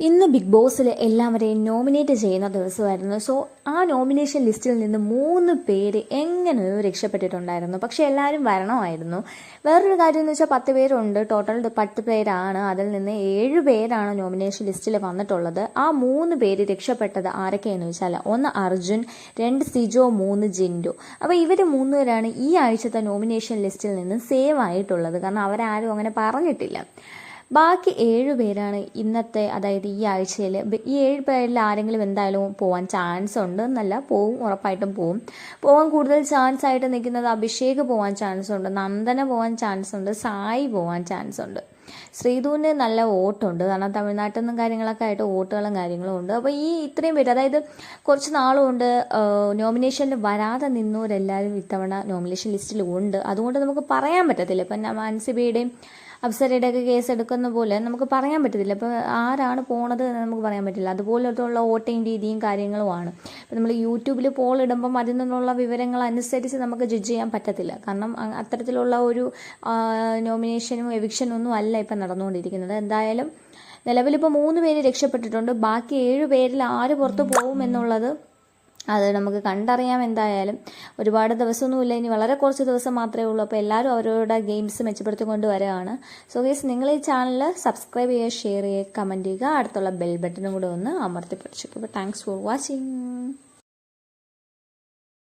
ഇന്ന് ബിഗ് ബോസിൽ എല്ലാവരെയും നോമിനേറ്റ് ചെയ്യുന്ന ദിവസമായിരുന്നു. സോ ആ നോമിനേഷൻ ലിസ്റ്റിൽ നിന്ന് മൂന്ന് പേര് എങ്ങനെയോ രക്ഷപ്പെട്ടിട്ടുണ്ടായിരുന്നു. പക്ഷെ എല്ലാവരും വരണമായിരുന്നു. വേറൊരു കാര്യം എന്ന് വെച്ചാൽ പത്ത് പേരുണ്ട്. ടോട്ടൽ പത്ത് പേരാണ്. അതിൽ നിന്ന് ഏഴ് പേരാണ് നോമിനേഷൻ ലിസ്റ്റിൽ വന്നിട്ടുള്ളത്. ആ മൂന്ന് പേര് രക്ഷപ്പെട്ടത് ആരൊക്കെയെന്ന് വെച്ചാൽ ഒന്ന് അർജുൻ രണ്ട് സിജോ മൂന്ന് ജിൻഡു. അപ്പോൾ ഇവർ മൂന്ന് പേരാണ് ഈ ആഴ്ചത്തെ നോമിനേഷൻ ലിസ്റ്റിൽ നിന്ന് സേവ് ആയിട്ടുള്ളത്. കാരണം അവരാരും അങ്ങനെ പറഞ്ഞിട്ടില്ല. ബാക്കി ഏഴ് പേരാണ് ഇന്നത്തെ അതായത് ഈ ആഴ്ചയിൽ ഈ ഏഴ് പേരിൽ ആരെങ്കിലും എന്തായാലും പോകാൻ ചാൻസ് ഉണ്ട് എന്നല്ല പോവും ഉറപ്പായിട്ടും പോവും. പോകാൻ കൂടുതൽ ചാൻസ് ആയിട്ട് നിൽക്കുന്നത് അഭിഷേക് പോകാൻ ചാൻസ് ഉണ്ട് നന്ദന പോകാൻ ചാൻസ് ഉണ്ട് സായി പോകാൻ ചാൻസ് ഉണ്ട്. ശ്രീധുവിന് നല്ല വോട്ടുണ്ട് കാരണം തമിഴ്നാട്ടിൽ നിന്നും കാര്യങ്ങളൊക്കെ ആയിട്ട് വോട്ടുകളും കാര്യങ്ങളും ഉണ്ട്. അപ്പോൾ ഈ ഇത്രയും പേര് അതായത് കുറച്ച് നാളുകൊണ്ട് നോമിനേഷനിൽ വരാതെ നിന്നവരെല്ലാവരും ഇത്തവണ നോമിനേഷൻ ലിസ്റ്റിൽ ഉണ്ട്. അതുകൊണ്ട് നമുക്ക് പറയാൻ പറ്റത്തില്ല. ഇപ്പം മാൻസിബയുടെയും അപ്സരയുടെ ഒക്കെ കേസ് എടുക്കുന്ന പോലെ നമുക്ക് പറയാൻ പറ്റത്തില്ല. ഇപ്പോൾ ആരാണ് പോണത് എന്ന് നമുക്ക് പറയാൻ പറ്റില്ല. അതുപോലത്തുള്ള ഓട്ടയും രീതിയും കാര്യങ്ങളുമാണ്. ഇപ്പം നമ്മൾ യൂട്യൂബിൽ പോൾ ഇടുമ്പം അതിൽ നിന്നുള്ള വിവരങ്ങൾ അനുസരിച്ച് നമുക്ക് ജഡ്ജ് ചെയ്യാൻ പറ്റത്തില്ല. കാരണം അത്തരത്തിലുള്ള ഒരു നോമിനേഷനും എവിക്ഷനും ഒന്നും അല്ല ഇപ്പം നടന്നുകൊണ്ടിരിക്കുന്നത്. എന്തായാലും നിലവിലിപ്പോൾ മൂന്ന് പേര് രക്ഷപ്പെട്ടിട്ടുണ്ട്. ബാക്കി ഏഴ് പേരിൽ ആര് പുറത്ത് പോകും എന്നുള്ളത് അത് നമുക്ക് കണ്ടറിയാം എന്തായാലും. ഒരുപാട് ദിവസമൊന്നുമില്ല. ഇനി വളരെ കുറച്ച് ദിവസം മാത്രമേ ഉള്ളൂ. അപ്പോൾ എല്ലാവരും അവരവരുടെ ഗെയിംസ് മെച്ചപ്പെടുത്തി വരികയാണ് സോ ഗേസ് നിങ്ങൾ ഈ ചാനൽ സബ്സ്ക്രൈബ് ചെയ്യുക ഷെയർ ചെയ്യുക കമന്റ് ചെയ്യുക. അടുത്തുള്ള ബെൽ ബട്ടനും കൂടെ ഒന്ന് അമർത്തി അപ്പോൾ താങ്ക്സ് ഫോർ വാച്ചിങ്